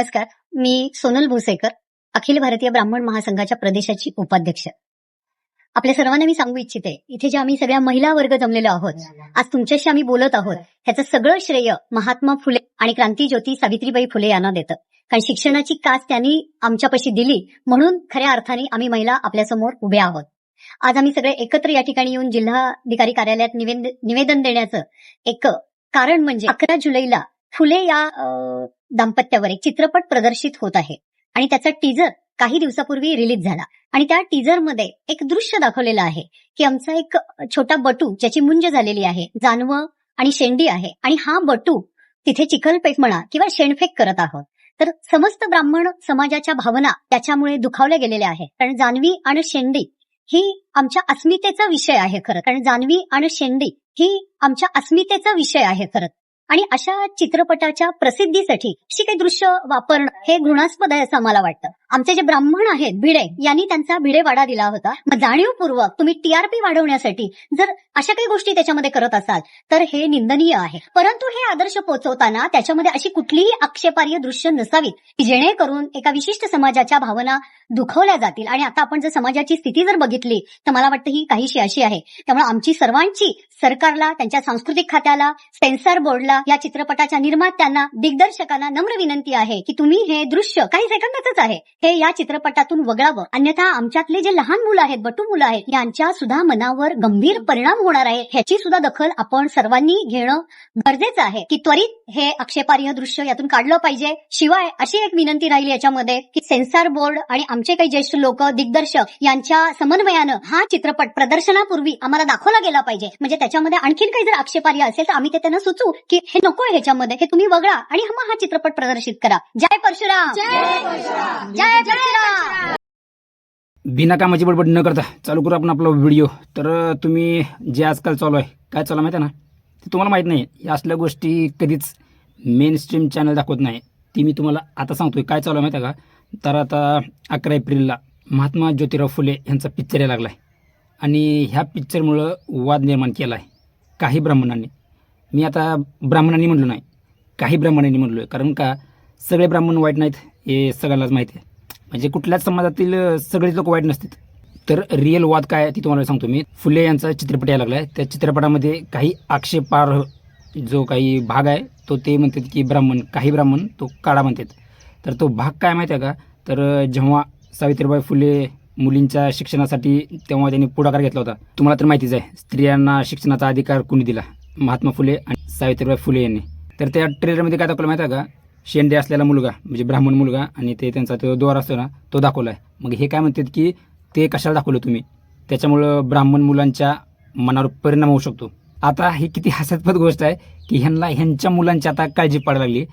नमस्कार. मी सोनल भोसेकर अखिल भारतीय ब्राह्मण महासंघाच्या प्रदेशाची उपाध्यक्ष. आपल्या सर्वांना मी सांगू इच्छिते इथे जे आम्ही सगळ्या महिला वर्ग जमलेलो आहोत आज तुमच्याशी आम्ही बोलत आहोत ह्याचं सगळं श्रेय महात्मा फुले आणि क्रांती ज्योती सावित्रीबाई फुले यांना देतं. कारण शिक्षणाची कास त्यांनी आमच्यापाशी दिली म्हणून खऱ्या अर्थाने आम्ही महिला आपल्यासमोर उभ्या आहोत. आज आम्ही सगळे एकत्र या ठिकाणी येऊन जिल्हाधिकारी कार्यालयात निवेदन देण्याचं एक कारण म्हणजे अकरा जुलैला फुले या दाम्पत्यावर एक चित्रपट प्रदर्शित होत आहे. आणि त्याचा टीजर काही दिवसापूर्वी रिलीज झाला. आणि त्या टीजरमध्ये एक दृश्य दाखवलेलं आहे की आमचा एक छोटा बटू ज्याची मुंज झालेली आहे जानवं आणि शेंडी आहे. आणि हा बटू तिथे चिखलपेक म्हणा किंवा शेणफेक करत आहोत. तर समस्त ब्राह्मण समाजाच्या भावना त्याच्यामुळे दुखावल्या गेलेल्या आहेत. कारण जानवी आणि शेंडी ही आमच्या अस्मितेचा विषय आहे खरं कारण जानवी आणि शेंडी ही आमच्या अस्मितेचा विषय आहे खरं आणि अशा चित्रपटाच्या प्रसिद्धीसाठी अशी काही दृश्य वापरणं हे घृणास्पद आहे असं आम्हाला वाटतं. आमचे जे ब्राह्मण आहेत भिडे यांनी त्यांचा भिडेवाडा दिला होता. मग जाणीवपूर्वक तुम्ही टीआरपी वाढवण्यासाठी जर अशा काही गोष्टी त्याच्यामध्ये करत असाल तर हे निंदनीय आहे. परंतु हे आदर्श पोहोचवताना त्याच्यामध्ये अशी कुठलीही आक्षेपार्ह दृश्य नसावीत की जेणेकरून एका विशिष्ट समाजाच्या भावना दुखवल्या जातील. आणि आता आपण जर समाजाची स्थिती जर बघितली तर मला वाटतं ही काहीशी अशी आहे. त्यामुळे आमची सर्वांची सरकारला त्यांच्या सांस्कृतिक खात्याला सेन्सर बोर्डला या चित्रपटाच्या निर्मात्यांना दिग्दर्शकांना नम्र विनंती आहे की तुम्ही हे दृश्य काही सेकंदातच आहे हे या चित्रपटातून वगळावं. अन्यथा आमच्यातले जे लहान मुलं आहेत बटू मुलं आहेत यांच्या सुद्धा मनावर गंभीर परिणाम होणार आहे. ह्याची सुद्धा दखल आपण सर्वांनी घेणं गरजेचं आहे. की त्वरित हे आक्षेपार्ह दृश्य यातून काढलं पाहिजे. शिवाय अशी एक विनंती राहील याच्यामध्ये की सेन्सर बोर्ड आणि आमचे काही ज्येष्ठ लोक दिग्दर्शक यांच्या समन्वयानं हा चित्रपट प्रदर्शनापूर्वी आम्हाला दाखवला गेला पाहिजे. म्हणजे त्याच्यामध्ये आणखीन काही जर आक्षेपार्ह असेल तर आम्ही ते त्यांना सुचू की हे नको आहे ह्याच्यामध्ये हे तुम्ही वगळा आणि मग हा चित्रपट प्रदर्शित करा. जय परशुराम! जय परशुराम! बिना कामाची बडबड न करता चालू करू आपण आपला व्हिडिओ तर तुम्ही जे आजकाल चालू आहे काय चालू आहे माहिती आहे ना? ते तुम्हाला माहीत नाही. या असल्या गोष्टी कधीच मेन स्ट्रीम चॅनल दाखवत नाही. ती मी तुम्हाला आता सांगतोय. काय चालू आहे माहिती आहे का? तर आता अकरा एप्रिलला महात्मा ज्योतिराव फुले यांचा पिक्चर यायला लागला आहे आणि ह्या पिक्चरमुळं वाद निर्माण केला आहे काही ब्राह्मणांनी. मी आता ब्राह्मणांनी म्हणलो नाही. काही ब्राह्मणांनी म्हणलो आहे कारण का? सगळे ब्राह्मण वाईट नाहीत हे सगळ्यालाच माहिती आहे. म्हणजे कुठल्याच समाजातील सगळेच लोक वाईट नसतात. तर रिअल वाद काय आहे ती तुम्हाला सांगतो मी. फुले यांचा चित्रपट यायला लागला आहे त्या चित्रपटामध्ये काही आक्षेपार्ह जो काही भाग आहे तो ते म्हणतात की ब्राह्मण काही ब्राह्मण तो काळा म्हणतात. तर तो भाग काय माहिती आहे का? तर जेव्हा सावित्रीबाई फुले मुलींच्या शिक्षणासाठी तेव्हा त्यांनी पुढाकार घेतला होता. तुम्हाला तर माहितीच आहे स्त्रियांना शिक्षणाचा अधिकार कोणी दिला? महात्मा फुले आणि सावित्रीबाई फुले यांनी. तर त्या ट्रेलरमध्ये काय दाखवलं माहिती आहे का? शेंडे असलेला मुलगा म्हणजे ब्राह्मण मुलगा आणि ते त्यांचा तो दोर असतो ना तो दाखवला आहे मग हे काय म्हणतात की ते कशाला दाखवलं तुम्ही? त्याच्यामुळं ब्राह्मण मुलांच्या मनावर परिणाम होऊ शकतो. आता ही किती हसास्पद गोष्ट आहे की ह्यांना ह्यांच्या मुलांची आता काळजी पडायला लागली.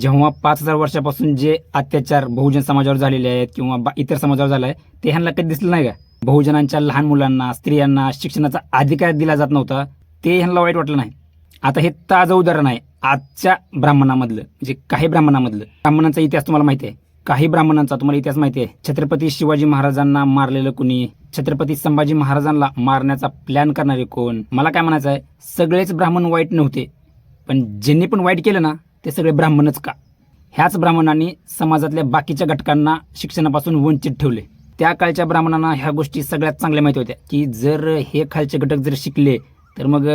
जेव्हा पाच हजार वर्षापासून जे अत्याचार बहुजन समाजावर झालेले आहेत किंवा बा- इतर समाजावर झाला आहे ते ह्यांना कधी दिसलं नाही का? बहुजनांच्या लहान मुलांना स्त्रियांना शिक्षणाचा अधिकार दिला जात नव्हता. ते ह्यांना वाईट वाटलं नाही. आता हे ताजं उदाहरण आहे. आजच्या ब्राह्मणामधलं म्हणजे काही ब्राह्मणामधलं. ब्राह्मणांचा इतिहास तुम्हाला माहिती आहे. काही ब्राह्मणांचा तुम्हाला इतिहास माहिती आहे. छत्रपती शिवाजी महाराजांना मारलेलं कुणी? छत्रपती संभाजी महाराजांना मारण्याचा प्लॅन करणारे कोण? मला काय म्हणायचं आहे? सगळेच ब्राह्मण वाईट नव्हते. पण ज्यांनी पण वाईट केलं ना ते सगळे ब्राह्मणच का? ह्याच ब्राह्मणांनी समाजातल्या बाकीच्या घटकांना शिक्षणापासून वंचित ठेवले. त्या काळच्या ब्राह्मणांना ह्या गोष्टी सगळ्यात चांगल्या माहिती होत्या. की जर हे खालचे घटक जर शिकले तर मग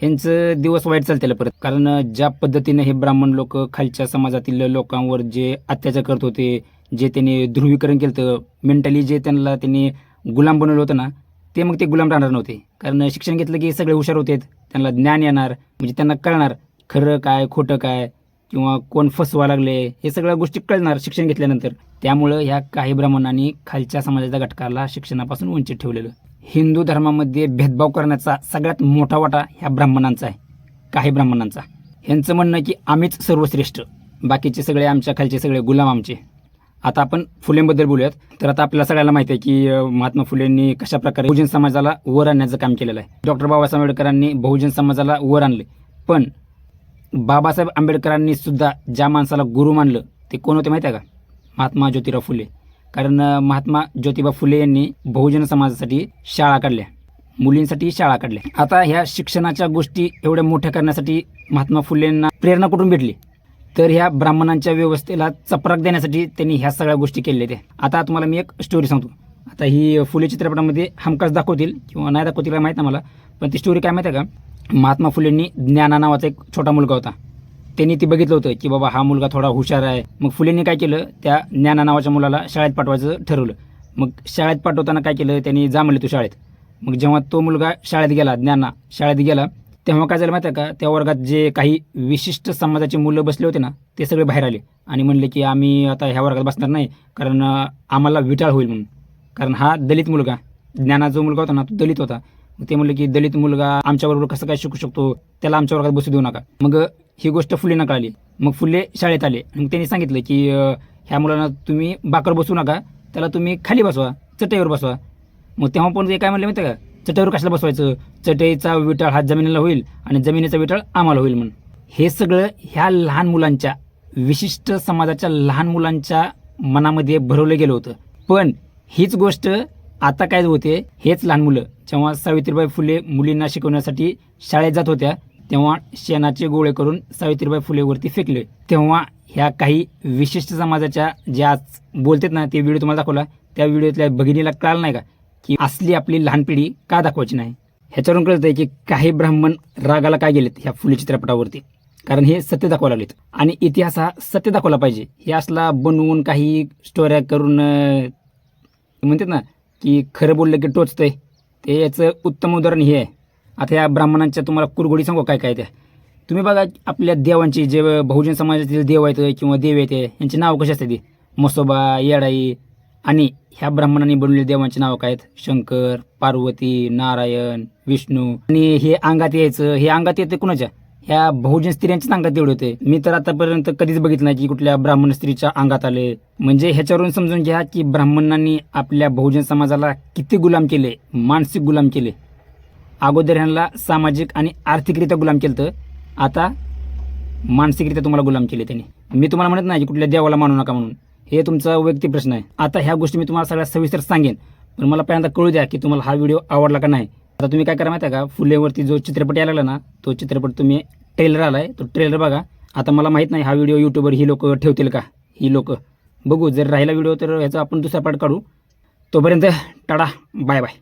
ह्यांचं दिवस वाईट चालतील परत कारण ज्या पद्धतीने हे ब्राह्मण लोक खालच्या समाजातील लोकांवर जे अत्याचार करत होते जे त्यांनी ध्रुवीकरण केलं होतं मेंटली जे त्यांना त्यांनी गुलाम बनवलं होतं ना ते मग ते गुलाम राहणार नव्हते. कारण शिक्षण घेतलं की सगळे हुशार होते त्यांना ज्ञान येणार म्हणजे त्यांना कळणार खरं काय खोटं काय किंवा कोण फसवा लागले हे सगळ्या गोष्टी कळणार शिक्षण घेतल्यानंतर. त्यामुळं ह्या काही ब्राह्मणांनी खालच्या समाजाच्या घटकाला शिक्षणापासून वंचित ठेवलेलं. हिंदू धर्मामध्ये भेदभाव करण्याचा सगळ्यात मोठा वाटा ह्या ब्राह्मणांचा आहे. काही ब्राह्मणांचा. ह्यांचं म्हणणं की आम्हीच सर्वश्रेष्ठ. बाकीचे सगळे आमच्या खालचे सगळे गुलाम आमचे. आता आपण फुलेंबद्दल बोलूयात. तर आता आपल्याला सगळ्यांना माहिती आहे की महात्मा फुलेंनी कशा प्रकारे बहुजन समाजाला वर आणण्याचं काम केलेलं आहे. डॉक्टर बाबासाहेब आंबेडकरांनी बहुजन समाजाला वर आणले. पण बाबासाहेब आंबेडकरांनी सुद्धा ज्या माणसाला गुरु मानलं ते कोण होते माहिती आहे का? महात्मा ज्योतिराव फुले. कारण महात्मा ज्योतिबा फुले यांनी बहुजन समाजासाठी शाळा काढल्या. मुलींसाठी शाळा काढल्या. आता ह्या शिक्षणाच्या गोष्टी एवढ्या मोठ्या करण्यासाठी महात्मा फुले यांना प्रेरणा कुठून भेटली? तर ह्या ब्राह्मणांच्या व्यवस्थेला चपराक देण्यासाठी त्यांनी ह्या सगळ्या गोष्टी केलेल्या त्या आता तुम्हाला मी एक स्टोरी सांगतो. आता ही फुले चित्रपटामध्ये हमखास दाखवतील किंवा नाही दाखवतील काय माहीत नाही मला पण ती स्टोरी काय माहिती आहे का? महात्मा फुलेंनी ज्ञाना नावाचा एक छोटा मुलगा होता. त्यांनी ती बघितलं होतं की बाबा हा मुलगा थोडा हुशार आहे. मग फुलेंनी काय केलं? त्या ज्ञाना नावाच्या मुलाला शाळेत पाठवायचं ठरवलं. मग शाळेत पाठवताना काय केलं? त्यांनी जामले तो शाळेत. मग जेव्हा तो मुलगा शाळेत गेला ज्ञाना शाळेत गेला तेव्हा काय झालं माहिती आहे का? त्या वर्गात जे काही विशिष्ट समाजाची मुलं बसले होते ना ते सगळे बाहेर आले आणि म्हणले की आम्ही आता ह्या वर्गात बसणार नाही कारण आम्हाला विटाळ होईल म्हणून. कारण हा दलित मुलगा ज्ञाना जो मुलगा होता ना तो दलित होता. ते म्हणले की दलित मुलगा आमच्याबरोबर कसं काय शिकू शकतो? त्याला आमच्या वर्गात बसू देऊ नका. मग ही गोष्ट फुलेंना कळाली मग फुले शाळेत आले. मग त्यांनी सांगितलं की ह्या मुलांना तुम्ही बाकर बसू नका. त्याला तुम्ही खाली बसवा चटईवर बसवा. मग तेव्हा पण ते काय म्हणले माहिती आहे का? चटईवर कशाला बसवायचं? चटईचा विटाळ हा जमिनीला होईल आणि जमिनीचा विटाळ आम्हाला होईल म्हणून. हे सगळं ह्या लहान मुलांच्या विशिष्ट समाजाच्या लहान मुलांच्या मनामध्ये भरवलं गेलं होतं. पण हीच गोष्ट आता काय होते हेच लहान मुलं. जेव्हा सावित्रीबाई फुले मुलींना शिकवण्यासाठी शाळेत जात होत्या तेव्हा शेणाचे गोळे करून सावित्रीबाई फुलेवरती फेकले. तेव्हा ह्या काही विशिष्ट समाजाच्या ज्या आज बोलतात ना ते व्हिडिओ तुम्हाला दाखवला. त्या व्हिडिओतल्या भगिनीला कळालं नाही का की असली आपली लहान पिढी का दाखवायची नाही? ह्याच्यावरून कळतंय की काही ब्राह्मण रागाला काय गेलेत ह्या फुले चित्रपटावरती? कारण हे सत्य दाखवायला लागलेत. आणि इतिहास हा सत्य दाखवला पाहिजे. हे असला बनवून काही स्टोऱ्या करून म्हणतात ना की खरं बोललं की टोचतंय. ते याचं उत्तम उदाहरण हे आहे. आता या ब्राह्मणांच्या तुम्हाला कुरघोडी सांगू काय काय त्या? तुम्ही बघा आपल्या देवांची जे बहुजन समाजातील देव आहेत किंवा देव आहेत यांची नावं कशी असतात ती? मसोबा येडाई आणि ह्या ब्राह्मणांनी बनवलेल्या देवांची नावं काय आहेत? शंकर पार्वती नारायण विष्णू आणि हे अंगात यायचं हे अंगात येतं कुणाच्या? ह्या बहुजन स्त्रियांच्याच अंगात एवढे होते. मी तर आतापर्यंत कधीच बघितलं नाही की कुठल्या ब्राह्मण स्त्रीच्या अंगात आले. म्हणजे ह्याच्यावरून समजून घ्या की ब्राह्मणांनी आपल्या बहुजन समाजाला किती गुलाम केले मानसिक गुलाम केले. अगोदर ह्यांना सामाजिक आणि आर्थिकरित्या गुलाम केलं तर आता मानसिकरित्या तुम्हाला गुलाम केले त्यांनी. मी तुम्हाला म्हणत नाही की कुठल्या देवाला मानू नका म्हणून. हे तुमचा वैयक्तिक प्रश्न आहे. आता ह्या गोष्टी मी तुम्हाला सगळ्यात सविस्तर सांगेन. पण मला पहिल्यांदा कळू द्या की तुम्हाला हा व्हिडिओ आवडला का नाही. आता तुम्ही काय करा माहिती आहे का? फुलेवरती जो चित्रपट यायला लागला ना तो चित्रपट तुम्ही ट्रेलर आलाय तो ट्रेलर बघा. आता मला माहीत नाही हा व्हिडिओ यूट्यूबवर ही लोक ठेवतील का? ही लोक. बघू जर राहिला व्हिडिओ तर ह्याचा आपण दुसरा पार्ट काढू. तोपर्यंत टाडा बाय बाय